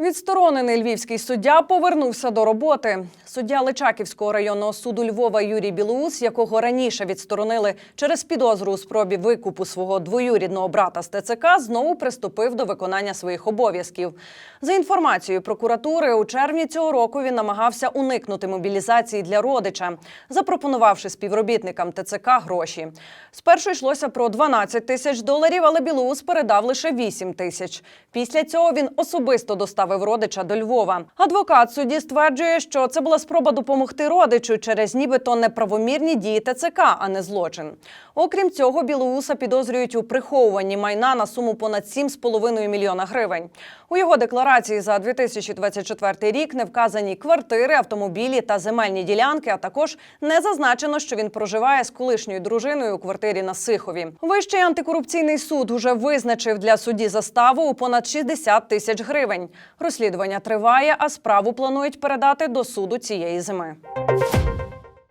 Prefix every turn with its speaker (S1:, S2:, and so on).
S1: Відсторонений львівський суддя повернувся до роботи. Суддя Личаківського районного суду Львова Юрій Білоус, якого раніше відсторонили через підозру у спробі викупу свого двоюрідного брата з ТЦК, знову приступив до виконання своїх обов'язків. За інформацією прокуратури, у червні цього року він намагався уникнути мобілізації для родича, запропонувавши співробітникам ТЦК гроші. Спершу йшлося про 12 тисяч доларів, але Білоус передав лише 8 тисяч. Після цього він особисто доставив родича до Львова. Адвокат судді стверджує, що це була спроба допомогти родичу через нібито неправомірні дії ТЦК, а не злочин. Окрім цього, Білоуса підозрюють у приховуванні майна на суму понад 7,5 мільйона гривень. У його декларації за 2024 рік не вказані квартири, автомобілі та земельні ділянки, а також не зазначено, що він проживає з колишньою дружиною у квартирі на Сихові. Вищий антикорупційний суд уже визначив для судді заставу у понад 60 тисяч гривень. Розслідування триває, а справу планують передати до суду цієї зими.